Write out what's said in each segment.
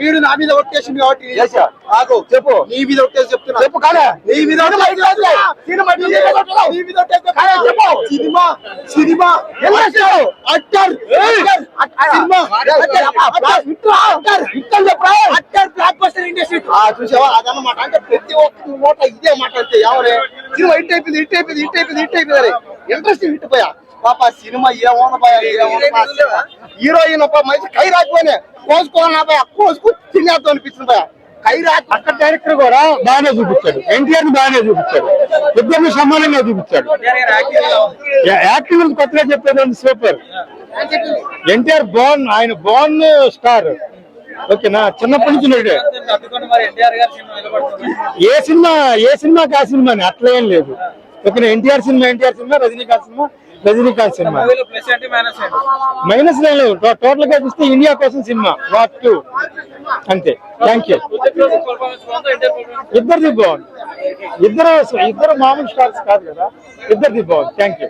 వీడు నా మీద ఒట్టేసింది కాబట్టి. ఆగు. చెప్పు. నీ మీద ఒట్టేసి చెప్తున్నా. చెప్పు కాలే. నీ మీద. సినిమా చెప్పు. సినిమా? అట్టర్ ఏయ్. Cinema utter utter. ఇట్లా అట్టర్. ఇట్లా చెప్పరా? అట్టర్ బ్లాక్ బస్టర్ ఇండస్ట్రీ ఆ చూసావా? అదన్నమాట. అంటే ప్రతి ఒక్క మూట ఇదే మాట అంతే. ఎవరే సినిమా హిట్ అయిపోయింది హిట్ అయిపోయింది హిట్ అయిపోయింది హిట్ అయిపోయింది. అరే ఇంట్రెస్ట్ హిట్ పోయా? పాప సినిమా ఏమోన హీరోయిన్ ఒక మంచి కై రాకపోయినా కోసుకోనా పోయా కోసుకు తినేద్దాం అనిపిస్తుంది కై రాక. అక్కడ డైరెక్టర్ కూడా బాగానే చూపించాడు. ఎన్టీఆర్ని బాగానే చూపించాడు. ఇద్దరిని సమానంగా చూపించాడు. యాక్టివ్ కొత్తగా చెప్పేది సూపర్ ఎన్టీఆర్ బాన్ ఆయన బాన్ స్టార్. ఓకేనా? చిన్నప్పటి నుంచి ఉన్నాడు. తప్పుకొని సినిమా ఏ సినిమా ఏ సినిమాకి ఆ సినిమాని? అట్లా ఏం లేదు. ఓకేనా NTR cinema NTR cinema Rajinikanth cinema Rajinikanth cinema. Minus to- టోటల్గా చూస్తే ఇండియా కోసం సినిమా. వాట్ టూ అంతే. థ్యాంక్ యూ పర్ఫార్మెన్స్ బాగుందా. ఇద్దరిది ఇద్దరు ఇద్దరు మామూలు స్టార్స్ కాదు కదా. ఇద్దరిది బాగుంది. Thank you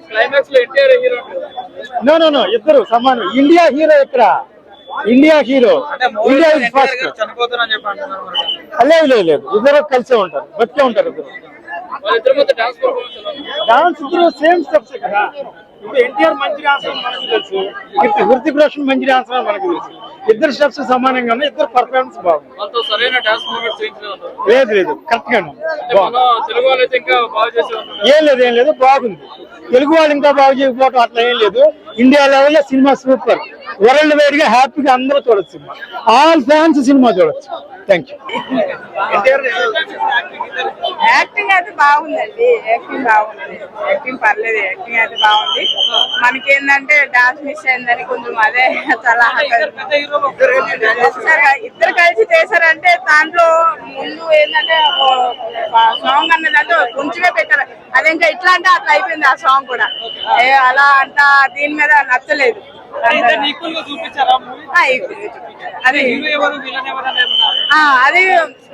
no no no ఇద్దరు సమానం. ఇండియా హీరో ఇక్కడ India hero India is first. లేదు లేదు లేదు. ఇద్దరు కలిసే ఉంటారు. బతికే ఉంటారు ఇద్దరు. డాన్స్ ఇద్దరు సేమ్ స్టెప్స్ కదా. ఇప్పుడు ఎన్టీఆర్ మంచి డాన్స్ అని మనకు తెలుసు. ఇప్పుడు హృతిక్ రోషన్ మంచి మనకు తెలుసు. ఇద్దరు స్టెప్స్ సమానంగా ఉన్నాయి ఇద్దరు పర్ఫార్మెన్స్ బాగుంది. లేదు లేదు. కరెక్ట్ ఏం లేదు ఏం లేదు. బాగుంది. తెలుగు వాళ్ళు ఇంకా బాగు చేయకపోవటం అట్లా ఏం లేదు. ఇండియా లెవెల్లో సినిమా సూపర్ వరల్డ్ వైడ్గా హ్యాపీగా అందరూ చూడొచ్చు సినిమా. ఆల్ ఫ్యాన్స్ సినిమా చూడొచ్చు. థ్యాంక్ యూ యాక్టింగ్ అయితే బాగుందండి. యాక్టింగ్ బాగుంది. యాక్టింగ్ పర్లేదు యాక్టింగ్ అయితే బాగుంది. మనకేంటంటే డాన్స్ మిస్ అయిందని కొంచెం అదే చాలా ఇద్దరు కలిసి చేశారంటే దాంట్లో ముందు ఏంటంటే సాంగ్ అన్నది దాంట్లో కొంచెమే పెట్టారు. అది ఇంకా ఇట్లా అంటే అట్లా అయిపోయింది ఆ సాంగ్ కూడా. ఏ, అలా అంత దీని మీద నచ్చలేదు. గా. అదే అది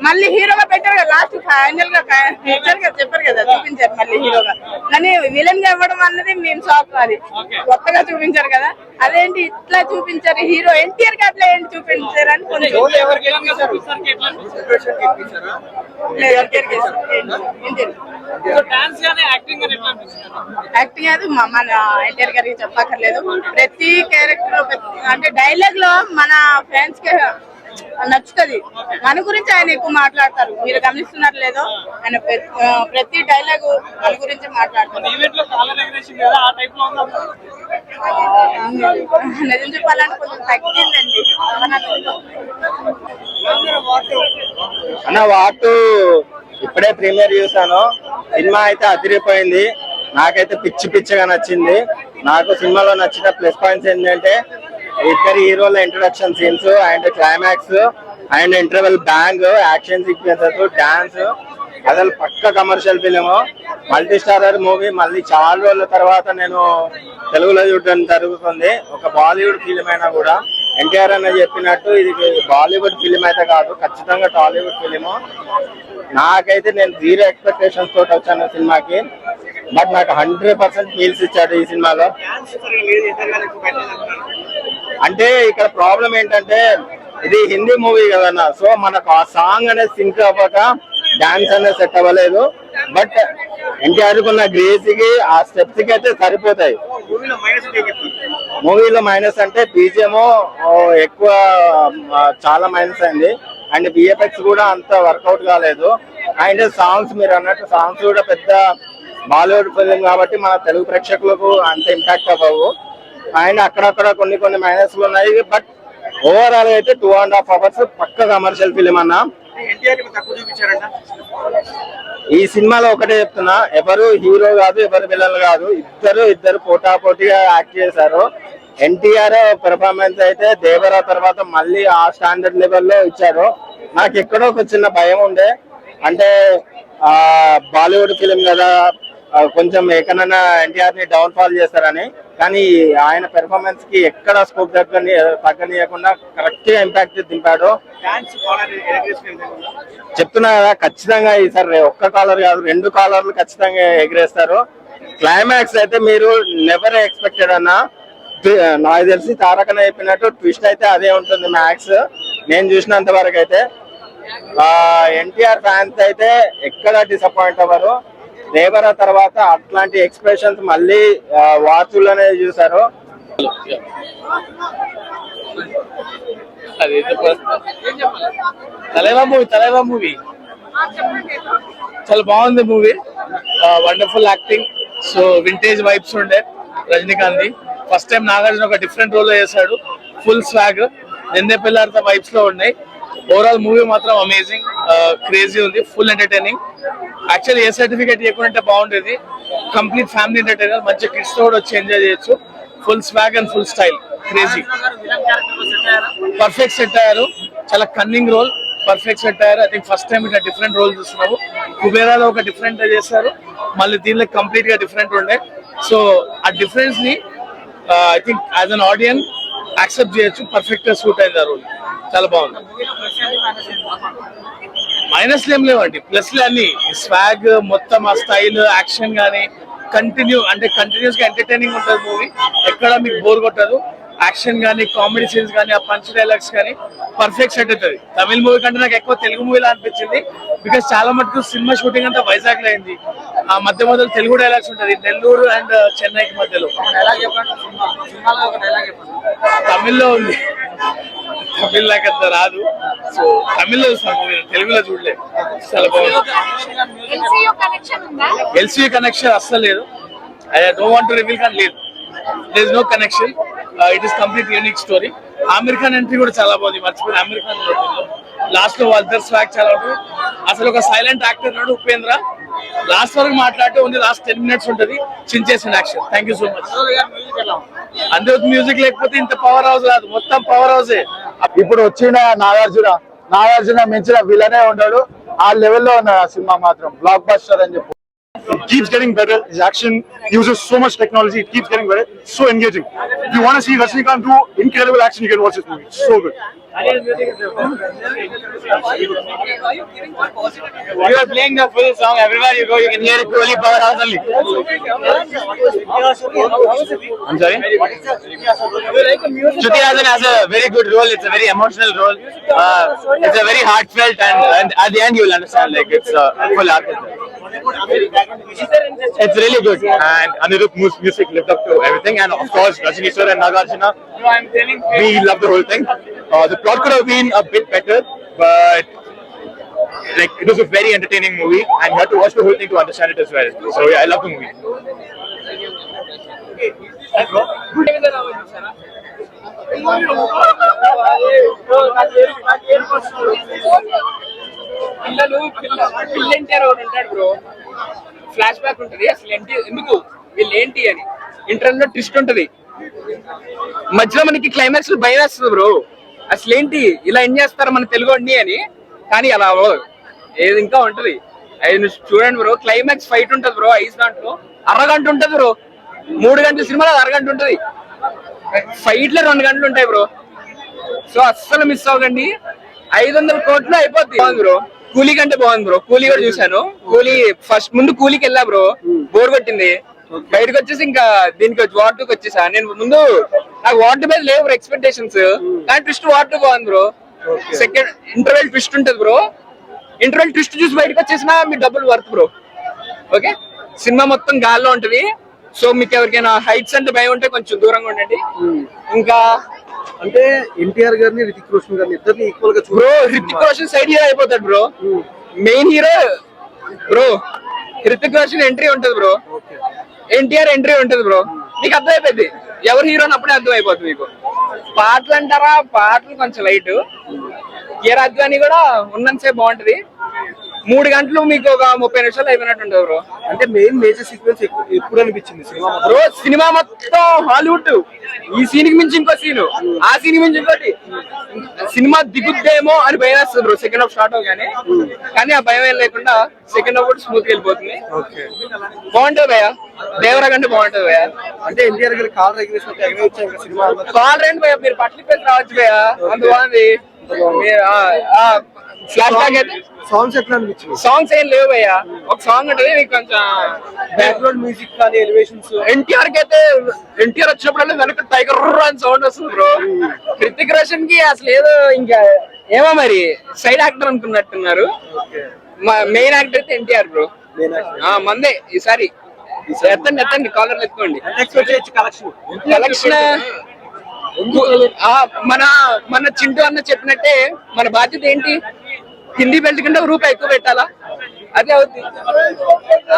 మళ్ళీ హీరోగా పెట్టారు కదా లాస్ట్ ఫైనల్గా ఇచ్చారు కదా చెప్పారు కదా చూపించారు మళ్ళీ హీరోగా. కానీ విలన్గా ఇవ్వడం అన్నది మేము షాక్ అది. కొత్తగా చూపించారు కదా అదేంటి ఇట్లా చూపించారు? హీరో ఎన్టీఆర్కి అట్లా ఏంటి చూపించారు అని కొంచెం యాక్టింగ్ అది మన ఎన్టీఆర్ గారికి చెప్పక్కర్లేదు. ప్రతి క్యారెక్టర్ అంటే డైలాగ్లో మన ఫ్యాన్స్కి నచ్చుతుంది. మన గురించి ఆయన ఎక్కువ మాట్లాడతారు. మీరు గమనిస్తున్నారు లేదో? ఆయన ప్రతి- డైలాగ్ మన గురించి మాట్లాడతారు. ఈవెంట్లో కాలర్ ఎగరేషన్ కదా? ఆ టైప్లో ఉందా నిజం చెప్పాలంటే కొంచెం తగ్గిందండి. అన్న వాటు ఇప్పుడే ప్రీమియర్ చూసాను సినిమా అయితే అదిరిపోయింది. నాకైతే పిచ్చి పిచ్చిగా నచ్చింది. నాకు సినిమాలో నచ్చిన ప్లస్ పాయింట్స్ ఏంటంటే ఇద్దరు హీరోల introduction scenes and climax and interval bang action sequences dance అసలు పక్క commercial film multi starrer movie మళ్ళీ చాలా రోజుల తర్వాత నేను తెలుగులో చూడడం జరుగుతుంది. ఒక బాలీవుడ్ ఫిలిం అయినా కూడా. ఎన్టీఆర్ అన్న చెప్పినట్టు ఇది బాలీవుడ్ ఫిలిం అయితే కాదు ఖచ్చితంగా టాలీవుడ్ ఫిలిం నాకైతే నేను జీరో ఎక్స్పెక్టేషన్స్ తోటి వచ్చాను సినిమాకి. బట్ నాకు హండ్రెడ్ పర్సెంట్ ఫీల్స్ ఇచ్చాడు ఈ సినిమాలో. అంటే ఇక్కడ ప్రాబ్లం ఏంటంటే ఇది హిందీ మూవీ కదన్న సో మనకు ఆ సాంగ్ అనేది సింక్ అవ్వక డాన్స్ అనేది సెట్ అవ్వలేదు. బట్ ఎన్టీఆర్ కున్న గ్రేస్కి ఆ స్టెప్స్కి అయితే సరిపోతాయి. మూవీలో మైనస్ అంటే బీజిఎం ఎక్కువ చాలా మైనస్ అయింది. అండ్ బిఎఫ్ఎక్స్ కూడా అంత వర్కౌట్ కాలేదు. అండ్ సాంగ్స్ మీరు అన్నట్టు సాంగ్స్ కూడా పెద్ద బాలీవుడ్ ఫిలిం కాబట్టి మన తెలుగు ప్రేక్షకులకు అంత ఇంపాక్ట్ అవ్వవు. అండ్ అక్కడక్కడ కొన్ని కొన్ని మైనస్లు ఉన్నాయి. బట్ ఓవరాల్ అయితే టూ అండ్ హాఫ్ అవర్స్ పక్క కమర్షియల్ ఫిలిం అన్నా. ఈ సినిమాలో ఒకటే చెప్తున్నా ఎవరు హీరో కాదు ఎవరు విలన్ కాదు ఇద్దరు ఇద్దరు పోటా పోటీగా యాక్ట్ చేశారు. ఎన్టీఆర్ పెర్ఫార్మెన్స్ అయితే దేవరా తర్వాత మళ్ళీ ఆ స్టాండర్డ్ లెవెల్లో ఇచ్చారు. నాకు ఎక్కడో ఒక చిన్న భయం ఉండే. అంటే ఆ బాలీవుడ్ ఫిలిం కదా కొంచెం ఎక్కడైనా ఎన్టీఆర్ని డౌన్ ఫాల్ చేస్తారని కానీ ఆయన పెర్ఫార్మెన్స్కి ఎక్కడ స్కోప్ తగ్గని తగ్గనీయకుండా కరెక్ట్గా ఇంపాక్ట్ దింపాడు. చెప్తున్నా కదా ఖచ్చితంగా ఈసారి ఒక్క కాలర్ కాదు రెండు కాలర్లు ఖచ్చితంగా ఎగిరేస్తారు. క్లైమాక్స్ అయితే మీరు నెవర్ ఎక్స్పెక్టెడ్ అన్న నాకు తెలిసి తారకన చెప్పినట్టు ట్విస్ట్ అయితే అదే ఉంటుంది మ్యాక్స్ నేను చూసినంత వరకు అయితే. ఎన్టీఆర్ ఫ్యాన్స్ అయితే ఎక్కడ డిసప్పాయింట్ అవ్వరు. దేవర తర్వాత అట్లాంటి ఎక్స్ప్రెషన్స్ మళ్ళీ ఆ, వార్తల్లోనే చూసారు అది తలైవా మూవీ తలైవా మూవీ? చాలా బాగుంది movie. Wonderful acting so vintage vibes ఉండే రజనీకాంత్ ఫస్ట్ టైం నాగార్జున ఒక డిఫరెంట్ రోల్ చేశాడు. ఫుల్ స్వాగ్ నిందే పిల్లలతో వైబ్స్లో ఉన్నాయి. ఓవరాల్ మూవీ మాత్రం అమేజింగ్ క్రేజీ ఉంది full entertaining actually A certificate ఇవ్వకుంటే బాగుండేది. కంప్లీట్ ఫ్యామిలీ ఎంటర్టైనర్ మంచి కిడ్స్తో కూడా వచ్చి ఎంజాయ్ చేయొచ్చు. Full swag and full style crazy perfect set అయ్యారు. చాలా కన్నింగ్ రోల్ పర్ఫెక్ట్ సెట్ అయ్యారు. ఐ థింక్ ఫస్ట్ టైం ఇట్లా డిఫరెంట్ రోల్ చూస్తున్నాము. కుబేరాలో ఒక డిఫరెంట్ చేశారు. మళ్ళీ దీనిలో కంప్లీట్గా డిఫరెంట్ ఉండే. సో ఆ డిఫరెన్స్ని I think as an audience accept చేయొచ్చు. పర్ఫెక్ట్గా సూట్ అయింది ఆ రోల్ చాలా బాగుంది. మూవీలో మైనస్ ఏం లేవండి. ప్లస్ అన్ని. స్వాగ్ మొత్తం ఆ స్టైల్ యాక్షన్ గానీ కంటిన్యూ అంటే కంటిన్యూస్గా ఎంటర్టైనింగ్ ఉంటుంది మూవీ ఎక్కడ మీకు బోర్ కొట్టదు. యాక్షన్ గానీ కామెడీ సీన్స్ గానీ ఆ పంచ్ డైలాగ్స్ కానీ పర్ఫెక్ట్ సెట్ అవుతుంది. తమిళ మూవీ కంటే నాకు ఎక్కువ తెలుగు మూవీలా అనిపించింది. బికాస్ చాలా మటుకు సినిమా షూటింగ్ అంతా వైజాగ్లో అయింది. ఆ మధ్య మధ్యలో తెలుగు డైలాగ్స్ ఉంటుంది. నెల్లూరు అండ్ చెన్నైకి మధ్యలో. తమిళ్ళో ఉంది. తమిళ్ నాకు అంత రాదు. సో తమిళ్ళో చూస్తాను తెలుగులో చూడలేదు చాలా బాగుంది. ఎల్సీ కనెక్షన్ అస్సలు లేదు. ఐ డోంట్ వాంట్ రివీల్ కానీ లేదు. There is no connection it is complete unique story Aamir Khan entry కూడా చాలా బాగుంది మర్చిపోయి ఆమిర్ ఖాన్ లాస్ట్లో వాళ్ళిద్దరు స్వాగ్ చాలా ఉంటుంది అసలు ఒక సైలెంట్ యాక్టర్ నాడు ఉపేంద్ర. లాస్ట్ వరకు మాట్లాడితే ఉంది లాస్ట్ టెన్ మినిట్స్ ఉంటుంది. చించేసిన action thank you so much? అందరూ మ్యూజిక్ లేకపోతే ఇంత పవర్ హౌస్ రాదు. మొత్తం పవర్ హౌసే ఇప్పుడు వచ్చిన నాగార్జున నాగార్జున మించిన విలనే ఉన్నాడు ఆ లెవెల్లో ఉన్న ఆ సినిమా మాత్రం. బ్లాక్ బస్టర్ అని చెప్పు keeps getting better. His action uses so much technology. It keeps getting better. It's so engaging. If you want to see Rajinikanth do incredible action, you can watch this movie. It's so good. You are playing the full song everywhere you go. You can hear it purely powerhouse only. I'm sorry. Shruti Rajan has a very good role. It's a very emotional role. Uh, it's a very heartfelt, and, and at the end you'll understand. Like it's a full arc. It's really good. And Anirudh Mus- music lived up to everything. And of course, Rajini sir and Nagarjuna, we love the whole thing. Uh, the plot could have been a bit better, but like it was a very entertaining movie, and you had to watch the whole thing to understand it as well. So yeah, I love the movie. పిల్లలు పిల్ల పిల్ల ఎన్టీఆర్ ఒకటి ఉంటాడు bro flash back ఉంటది అసలు ఏంటి ఎందుకు వీళ్ళు ఏంటి అని ఇంటర్నెట్ లో ట్విస్ట్ ఉంటది మధ్యలో మనకి క్లైమాక్స్ భయం వేస్తుంది బ్రో అసలు ఏంటి? ఇలా ఏం చేస్తారు మన తెలుగు అండి అని. కానీ అలా అవ్వదు. ఏది ఇంకా ఉంటది. అది చూడండి బ్రో క్లైమాక్స్ ఫైట్ ఉంటది బ్రో ఐస్ దాంట్లో అరగంట ఉంటది బ్రో మూడు గంటల సినిమాలో అరగంట ఉంటది. ఫైట్లో రెండు గంటలు ఉంటాయి బ్రో సో అస్సలు మిస్ అవ్వకండి. ఐదు వందల కోట్లు అయిపోద్ది. బాగుంది బ్రో కూలీ కంటే బాగుంది బ్రో కూలీ కూడా చూశాను. కూలీ ఫస్ట్ ముందు కూలీకి వెళ్ళా బ్రో బోర్ కొట్టింది. బయటకు వచ్చేసి ఇంకా దీనికి వచ్చి వార్ టూకి వచ్చేసా? నేను ముందు నాకు వార్ టూ మీద లేవు ఎక్స్పెక్టేషన్స్ కానీ ట్విస్ట్ వార్ టూ బాగుంది బ్రో సెకండ్ ఇంటర్వెల్ ట్విస్ట్ ఉంటది బ్రో. ఇంటర్వెల్ ట్విస్ట్ చూసి బయటకు వచ్చేసినా మీ డబ్బులు వర్త్ బ్రో. ఓకే సినిమా మొత్తం గాల్లో ఉంటది. సో మీకు ఎవరికైనా హైట్స్ అంటే భయం ఉంటే కొంచెం దూరంగా ఉండండి. ఇంకా అంటే ఎన్టీఆర్ గారిని రితిక్ రోషన్ గారిని ఇద్దరిని ఈక్వల్గా bro Hrithik Roshan side hero అయిపోతాడు bro. Main hero bro Hrithik Roshan entry ఉంటది బ్రో. ఎన్టీఆర్ ఎంట్రీ ఉంటది బ్రో. నీకు అర్థమైపోద్ది ఎవరు హీరో అప్పుడే అర్థం అయిపోతుంది మీకు పాటలు అంటారా పాటలు కొంచెం లైట్ ఏ రాజ్యాన్ని కూడా ఉన్నంతసేపు బాగుంటది. మూడు గంటలు మీకు ఒక ముప్పై నిమిషాలు అయిపోయినట్టు ఉంటుంది బ్రో అంటే మెయిన్ మేజర్ సీక్వెన్స్ ఎప్పుడు అనిపించింది సినిమా బ్రో సినిమా మొత్తం హాలీవుడ్ ఈ సీన్కి మించి ఇంకో సీన్ ఆ సీన్ మించి ఇంకోటి. సినిమా దిగుద్దేమో అని భయం వేస్తుంది బ్రో సెకండ్ హాఫ్ స్టార్ట్ అవగానే. కానీ ఆ భయం ఏం లేకుండా సెకండ్ హాఫ్ కూడా స్మూత్ వెళ్ళిపోతుంది. బాగుంటది భయ దేవరా కంటే బాగుంటది భయ అంటే ఎన్టీఆర్ గారి కాల్ రెగ్యులేషన్ సినిమా. కాల్ రండి భయ మీరు పట్ల పెట్టి రావచ్చు భయ అంత బాగుంది. ఫ్లాష్ బ్యాక్ అయితే సాంగ్స్ ఎట్లా అనిపించింది సాంగ్స్ ఏం లేవు భయ్య. ఒక సాంగ్ ఉంటుంది మీకు కొంచెం బ్యాక్గ్రౌండ్ మ్యూజిక్ కానీ ఎలివేషన్స్ ఎన్టీఆర్కి అయితే ఎన్టీఆర్ వచ్చినప్పుడు వెనక టైగర్ అని సౌండ్ వస్తుంది బ్రో హృతిక్ రోషన్కి అసలు ఏదో ఇంకా ఏమో మరి సైడ్ యాక్టర్ అనుకున్నట్టున్నారు. మెయిన్ యాక్టర్ అయితే ఎన్టీఆర్ బ్రో మందే ఈసారి. ఎత్తండి ఎత్తండి కాలర్ ఎత్తుకోండి. కలెక్షన్ మన మన చింటూ అన్న చెప్పినట్టే మన బాధ్యత ఏంటి? హిందీ బెల్ట్ కంటే ఒక రూపాయి ఎక్కువ పెట్టాలా? అదే అవుద్ది.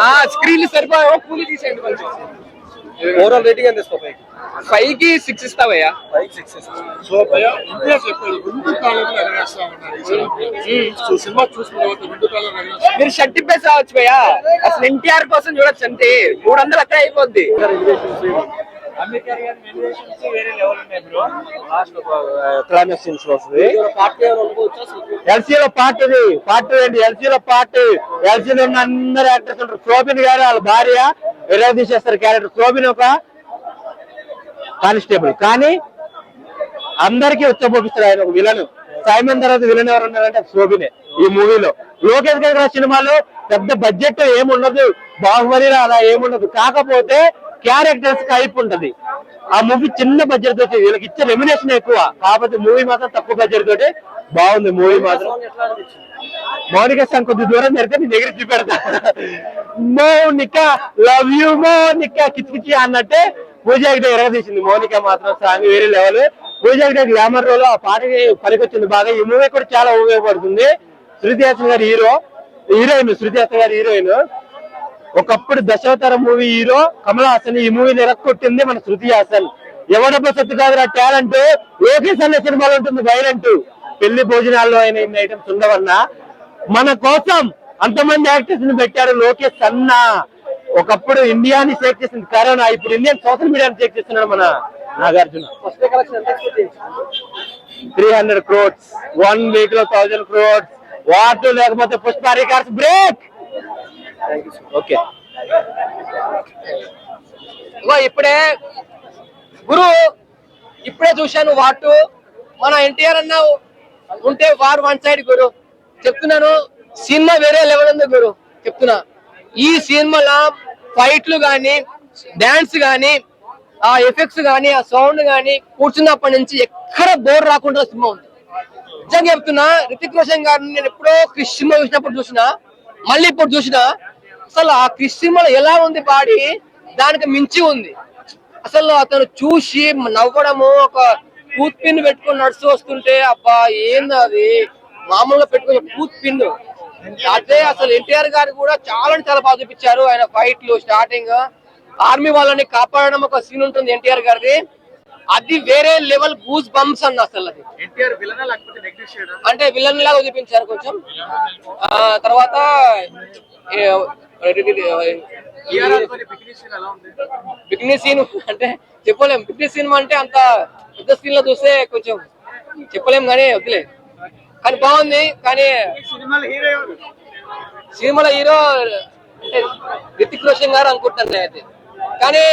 ఆ స్క్రీన్లు సరిపోయా కూలి తీసేయండి కొంచెం. ఓవరాల్ రేటింగ్ ఎంత ఇస్తావు ఫైవ్కి సిక్స్ ఇస్తావయ్యా. సిక్స్ మీరు షర్ట్ ఇప్పేసి రావచ్చు భయ్యా. అసలు ఎన్టీఆర్ కోసం చూడొచ్చు అంతే. మూడు వందలు అక్కడ అయిపోద్ది. ఎల్సీలో పార్ట్ ఇది. పార్ట్ ఏంటి? ఎల్సీలో పార్ట్ ఎల్సీలో ఉన్న అందరు యాక్టర్స్ ఉంటారు. శోభిన్ గారు వాళ్ళ భార్య ఎలా తీసేస్తారు క్యారెక్టర్ శోభిన్ ఒక కానిస్టేబుల్ కానీ అందరికీ ఉచ్చపోపిస్తారు ఆయన ఒక విలన్ సైమన్ తర్వాత విలన్ ఎవరు ఉన్నారంటే శోభినే ఈ మూవీలో లోకేష్ గారి సినిమాలో పెద్ద బడ్జెట్ ఏముండదు. బాహుబలి అలా ఏముండదు. కాకపోతే క్యారెక్టర్స్ హైప్ ఉంటది. ఆ మూవీ చిన్న బడ్జెట్ తోటి వీళ్ళకి ఇచ్చే రెమినేషన్ ఎక్కువ. కాకపోతే మూవీ మాత్రం తక్కువ బడ్జెట్ తోటి బాగుంది మూవీ మాత్రం. మౌనిక సాంగ్ కొద్ది దూరం జరిగితే నేను ఎగిరి చూపెడతా. మౌనిక లవ్ యూ మౌనిక కిచకిచి అన్నట్టే పూజ ఎరగదీసింది. మౌనిక మాత్రం సాంగ్ వేరే లెవెల్ పూజ గ్లామర్ రోల్ ఆ పాటకి పనికొచ్చింది బాగా. ఈ మూవీ కూడా చాలా ఉపయోగపడుతుంది. శృతి హాసన్ గారి హీరో. హీరోయిన్ శృతి హాసన్ గారి హీరోయిన్. ఒకప్పుడు దశావతార మూవీ హీరో కమల్ హాసన్ ఈ మూవీని ఎరక్కొట్టింది మన శృతి హాసన్. ఎవడబ్బ సత్తు కాదురా టాలెంట్. లోకేష్ అనే సినిమాలో ఉంటుంది వైలెంట్. పెళ్ళి భోజనాల్లో అయిన ఇన్ని ఐటమ్స్ ఉండవన్నా. మన కోసం అంతమంది యాక్టర్స్ని పెట్టారు లోకేష్ అన్న. ఒకప్పుడు ఇండియాని షేక్ చేసింది. కరోనా ఇప్పుడు ఇండియన్ సోషల్ మీడియాని షేక్ చేస్తున్నాడు మన Nagarjuna. Three hundred crores. One వీక్లో థౌజండ్ క్రోడ్స్. వాట్ లేకపోతే పుష్ప రికార్డ్స్ బ్రేక్. ఓకే ఇప్పుడే గురు ఇప్పుడే చూశాను వాటు మన ఎన్టీఆర్ అన్న ఉంటే వారు వన్ సైడ్ గురు. చెప్తున్నాను సినిమా వేరే లెవెల్ ఉంది గురు. చెప్తున్నా. ఈ సినిమాలో ఫైట్లు గాని డాన్స్ గాని ఆ ఎఫెక్ట్స్ గాని ఆ సౌండ్ గాని కూర్చున్నప్పటి నుంచి ఎక్కడ బోర్ రాకుండా సినిమా ఉంది. నిజంగా చెప్తున్నా రితిక్ రోషన్ గారిని నేను ఎప్పుడో క్రిష్ సినిమా చూసినప్పుడు చూసినా మళ్ళీ ఇప్పుడు చూసినా అసలు ఆ క్రిష్ సినిమాలో ఎలా ఉంది బాడీ దానికి మించి ఉంది. అసలు అతను చూసి నవ్వడము ఒక పూత్ పిన్ పెట్టుకొని నడుస్తూ వస్తుంటే అబ్బా ఏంది అది? మామూలుగా పెట్టుకుని పూత్ పిన్ అదే అసలు ఎన్టీఆర్ గారు కూడా చాలా చాలా బాగా చూపించారు ఆయన ఫైట్లు స్టార్టింగ్. ఆర్మీ వాళ్ళని కాపాడడం ఒక సీన్ ఉంటుంది ఎన్టీఆర్ గారిది. అది వేరే లెవెల్ గూస్ బంప్స్ అన్న అసలు అది. అంటే విలన్ లాగా చూపించారు కొంచెం. ఆ తర్వాత బిగ్నెస్ సీన్ అంటే చెప్పలేం. బిగ్నెస్ సినిమా అంటే అంత పెద్ద స్క్రీన్లో చూస్తే కొంచెం చెప్పలేం కానీ వద్దులే. కానీ బాగుంది కానీ సినిమాలో హీరో ఎవరు? సినిమాలో హీరో అంటే రితిక్ రోషన్ గారు అనుకుంటాను అయితే కానీ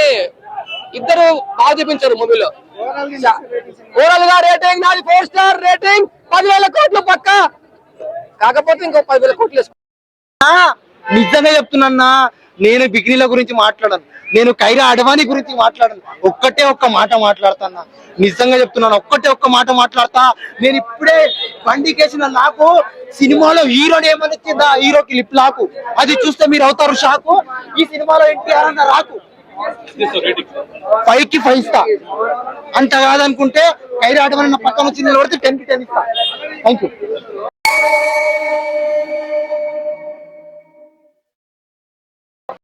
ఇద్దరు బాగా చూపించారు మూవీలో. ఓవరాల్గా రేటింగ్ నాది ఫోర్ స్టార్ రేటింగ్ పదివేల కోట్లు పక్క. కాకపోతే ఇంకో పదివేల కోట్లు వేసుకో నిజంగా చెప్తున్నా నేను బిగ్నీల గురించి మాట్లాడను. నేను కైరా అడవాణి గురించి మాట్లాడను. ఒక్కటే ఒక్క మాట మాట్లాడుతున్నా. నిజంగా చెప్తున్నాను ఒక్కటే ఒక్క మాట మాట్లాడతా. నేను ఇప్పుడే బండికేసిన నాకు సినిమాలో హీరోని ఏమనిచ్చిందా హీరోకి లిప్ లాకు. అది చూస్తే మీరు అవుతారు షాకు. ఈ సినిమాలో ఎన్టీఆర్ అన్న రాకు. ఫైవ్కి ఫైవ్ ఇస్తా. అంత కాదనుకుంటే కైరా అడవాణి నా పక్కన వచ్చి నిలబడితే టెన్కి టెన్ ఇస్తా. Thank you